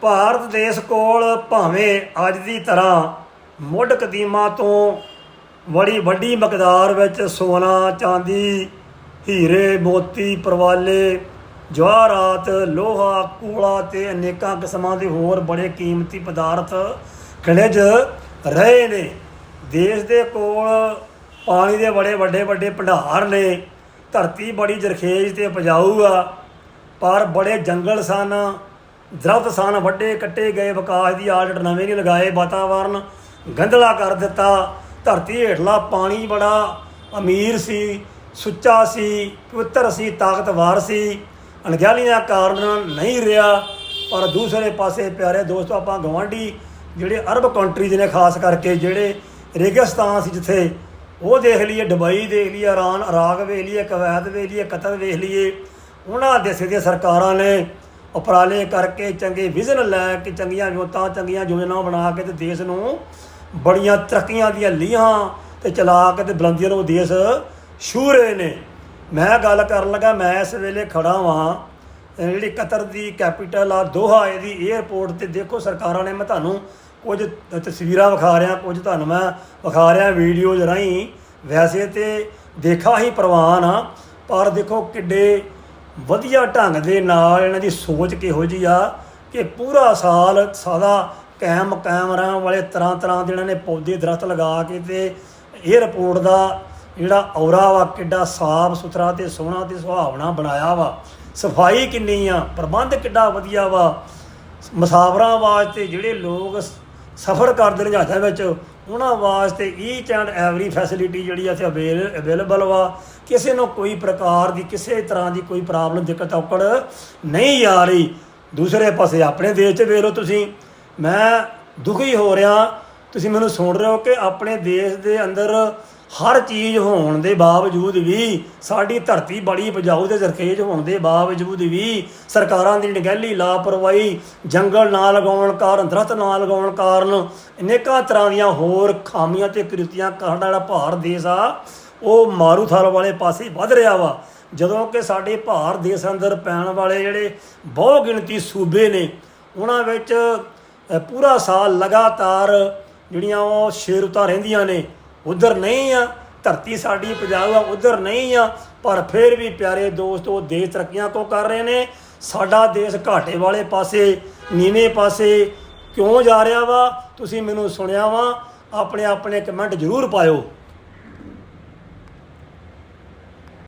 ਭਾਰਤ ਦੇਸ਼ ਕੋਲ ਭਾਵੇਂ ਅੱਜ ਦੀ ਤਰ੍ਹਾਂ ਮੁੱਢ ਕਦੀਮਾਂ ਤੋਂ ਬੜੀ ਵੱਡੀ ਮਕਦਾਰ ਵਿੱਚ ਸੋਨਾ, ਚਾਂਦੀ, ਹੀਰੇ, ਮੋਤੀ, ਪਰਵਾਲੇ, ਜਵਾਹਰਾਤ, ਲੋਹਾ, ਕੋਲਾ ਤੇ ਅਨੇਕਾਂ ਕਿਸਮਾਂ ਦੇ ਹੋਰ ਬੜੇ ਕੀਮਤੀ ਪਦਾਰਥ ਖਣਿਜ ਰਹੇ ਨੇ। ਦੇਸ਼ ਦੇ ਕੋਲ ਪਾਣੀ ਦੇ ਬੜੇ ਵੱਡੇ ਵੱਡੇ ਭੰਡਾਰ ਨੇ। ਧਰਤੀ ਬੜੀ ਜਰਖੇਜ਼ ਤੇ ਉਪਜਾਊ ਆ, ਪਰ ਬੜੇ ਜੰਗਲ ਸਨ। ਦਰਖਤ ਸਨ, ਵੱਡੇ ਕੱਟੇ ਗਏ, ਵਿਕਾਸ ਦੀ ਆੜਟ ਨਵੇਂ ਨਹੀਂ ਲਗਾਏ, ਵਾਤਾਵਰਨ ਗੰਧਲਾ ਕਰ ਦਿੱਤਾ। ਧਰਤੀ ਹੇਠਲਾ ਪਾਣੀ ਬੜਾ ਅਮੀਰ ਸੀ, ਸੁੱਚਾ ਸੀ, ਪਵਿੱਤਰ ਸੀ, ਤਾਕਤਵਰ ਸੀ। ਅਣਗਹਿਲੀਆਂ ਕਾਰਨ ਨਹੀਂ ਰਿਹਾ, ਪਰ ਦੂਸਰੇ ਪਾਸੇ ਪਿਆਰੇ ਦੋਸਤੋ, ਆਪਾਂ ਗਵਾਂਢੀ ਜਿਹੜੇ ਅਰਬ ਕੰਟਰੀਜ਼ ਨੇ ਖਾਸ ਕਰਕੇ ਜਿਹੜੇ ਰੇਗਿਸਤਾਨ ਸੀ ਜਿੱਥੇ, ਉਹ ਦੇਖ ਲਈਏ ਦੁਬਈ ਦੇਖ ਲਈਏ, ਇਰਾਨ, ਇਰਾਕ ਵੇਖ ਲਈਏ, ਕਵੈਤ ਵੇਖ ਲਈਏ, ਕਤਰ ਵੇਖ ਲਈਏ, ਉਹਨਾਂ ਦੇਸ਼ਾਂ ਦੀਆਂ ਸਰਕਾਰਾਂ ਨੇ ਉਪਰਾਲੇ ਕਰਕੇ ਚੰਗੇ ਵਿਜ਼ਨ ਲੈ ਕੇ ਚੰਗੀਆਂ ਯੋਤਾਂ ਚੰਗੀਆਂ ਯੋਜਨਾਵਾਂ ਬਣਾ ਕੇ ਤੇ ਦੇਸ਼ ਨੂੰ ਬੜੀਆਂ ਤਰੱਕੀਆਂ ਦੀਆਂ ਲੀਹਾਂ ਤੇ ਚਲਾ ਕੇ ਤੇ ਬੁਲੰਦੀਆਂ ਨੂੰ ਦੇਸ਼ ਛੂਹ ਰਹੇ ਨੇ। ਮੈਂ ਗੱਲ ਕਰਨ ਲੱਗਾ, ਮੈਂ ਇਸ ਵੇਲੇ ਖੜਾ ਵਾਂ। ਜਿਹੜੀ ਕਤਰ ਦੀ ਕੈਪੀਟਲ ਆ, ਦੋਹਾ ਇਹਦੀ 에ਅਰਪੋਰਟ ਤੇ ਦੇਖੋ ਸਰਕਾਰਾਂ ਨੇ, ਮੈਂ ਤੁਹਾਨੂੰ ਕੁਝ ਤਸਵੀਰਾਂ ਵਿਖਾ ਰਿਹਾ, ਕੁਝ ਤੁਹਾਨੂੰ ਮੈਂ ਵਿਖਾ ਰਿਹਾ ਵੀਡੀਓਜ਼ ਰਾਹੀਂ। ਵੈਸੇ ਤੇ ਦੇਖਾ ਹੀ ਪ੍ਰਵਾਨ ਆ, ਪਰ ਦੇਖੋ ਕਿੱਡੇ ਵਧੀਆ ਢੰਗ ਦੇ ਨਾਲ ਇਹਨਾਂ ਦੀ ਸੋਚ ਕਿਹੋ ਜੀ ਆ ਕਿ ਪੂਰਾ ਸਾਲ ਸਾਦਾ ਕੈਮ ਕੈਮਰਾ ਵਾਲੇ ਤਰ੍ਹਾਂ ਤਰ੍ਹਾਂ ਦੇ ਇਹਨਾਂ ਨੇ ਪੌਦੇ ਦਰਖਤ ਲਗਾ ਕੇ ਤੇ 에ਅਰਪੋਰਟ ਦਾ ਜਿਹੜਾ ਔਰਾ ਵਾ, ਕਿੱਡਾ ਸਾਫ਼ ਸੁਥਰਾ ਤੇ ਸੋਹਣਾ ਤੇ ਸੁਹਾਵਣਾ ਬਣਾਇਆ ਵਾ। ਸਫ਼ਾਈ ਕਿੰਨੀ ਆ, ਪ੍ਰਬੰਧ ਕਿੱਡਾ ਵਧੀਆ ਵਾ। ਮੁਸਾਫਰਾਂ ਵਾਸਤੇ ਜਿਹੜੇ ਲੋਕ ਸਫ਼ਰ ਕਰਦੇ ਨੇ ਜਹਾਜ਼ਾਂ ਵਿੱਚ ਉਹਨਾਂ ਵਾਸਤੇ ਈਚ ਐਂਡ ਐਵਰੀ ਫੈਸਿਲਿਟੀ ਜਿਹੜੀ ਇੱਥੇ ਅਵੇਲੇਬਲ ਵਾ। ਕਿਸੇ ਨੂੰ ਕੋਈ ਪ੍ਰਕਾਰ ਦੀ, ਕਿਸੇ ਤਰ੍ਹਾਂ ਦੀ ਕੋਈ ਪ੍ਰੋਬਲਮ ਦਿੱਕਤ, ਔਕੜ ਨਹੀਂ ਆ ਰਹੀ। ਦੂਸਰੇ ਪਾਸੇ ਆਪਣੇ ਦੇਸ਼ 'ਚ ਵੇਖ ਲਓ ਤੁਸੀਂ। ਮੈਂ ਦੁਖੀ ਹੋ ਰਿਹਾ ਤੁਸੀਂ ਮੈਨੂੰ ਸੁਣ ਰਹੇ ਹੋ ਕਿ ਆਪਣੇ ਦੇਸ਼ ਦੇ ਅੰਦਰ ਹਰ ਚੀਜ਼ ਹੋਣ ਦੇ ਬਾਵਜੂਦ ਵੀ ਸਾਡੀ ਧਰਤੀ ਬੜੀ ਉਪਜਾਊ ਤੇ ਜ਼ਰਖੇਜ਼ ਹੋਣ ਦੇ ਬਾਵਜੂਦ ਵੀ ਸਰਕਾਰਾਂ ਦੀ ਨਿਗਹਿਲੀ ਲਾਪਰਵਾਹੀ ਜੰਗਲ ਨਾ ਲਗਾਉਣ ਕਾਰਨ, ਦਰਖਤ ਨਾ ਲਗਾਉਣ ਕਾਰਨ ਅਨੇਕਾਂ ਤਰ੍ਹਾਂ ਦੀਆਂ ਹੋਰ ਖਾਮੀਆਂ ਤੇ ਕਿਰਤੀਆਂ ਸਾਡਾ ਜਿਹੜਾ ਭਾਰਤ ਦੇਸ਼ ਆ, ਉਹ ਮਾਰੂਥਲ ਵਾਲੇ ਪਾਸੇ ਵੱਧ ਰਿਹਾ ਵਾ। ਜਦੋਂ ਕਿ ਸਾਡੇ ਭਾਰਤ ਦੇਸ਼ ਅੰਦਰ ਪੈਣ ਵਾਲੇ ਜਿਹੜੇ ਬਹੁ ਗਿਣਤੀ ਸੂਬੇ ਨੇ, ਉਹਨਾਂ ਵਿੱਚ ਪੂਰਾ ਸਾਲ ਲਗਾਤਾਰ ਜਿਹੜੀਆਂ ਉਹ ਸ਼ੇਰੁਤਾਂ ਰਹਿੰਦੀਆਂ ਨੇ, ਉਧਰ ਨਹੀਂ ਆ, ਧਰਤੀ ਸਾਡੀ ਪੰਜਾਬ ਆ, ਉਧਰ ਨਹੀਂ ਆ, ਪਰ ਫਿਰ ਵੀ ਪਿਆਰੇ ਦੋਸਤ ਉਹ ਦੇਸ਼ ਤਰੱਕੀਆਂ ਤੋਂ ਕਰ ਰਹੇ ਨੇ। ਸਾਡਾ ਦੇਸ਼ ਘਾਟੇ ਵਾਲੇ ਪਾਸੇ, ਨੀਵੇਂ ਪਾਸੇ ਕਿਉਂ ਜਾ ਰਿਹਾ ਵਾ? ਤੁਸੀਂ ਮੈਨੂੰ ਸੁਣਿਆ ਵਾ ਆਪਣੇ ਆਪਣੇ ਕਮੈਂਟ ਜ਼ਰੂਰ ਪਾਇਓ।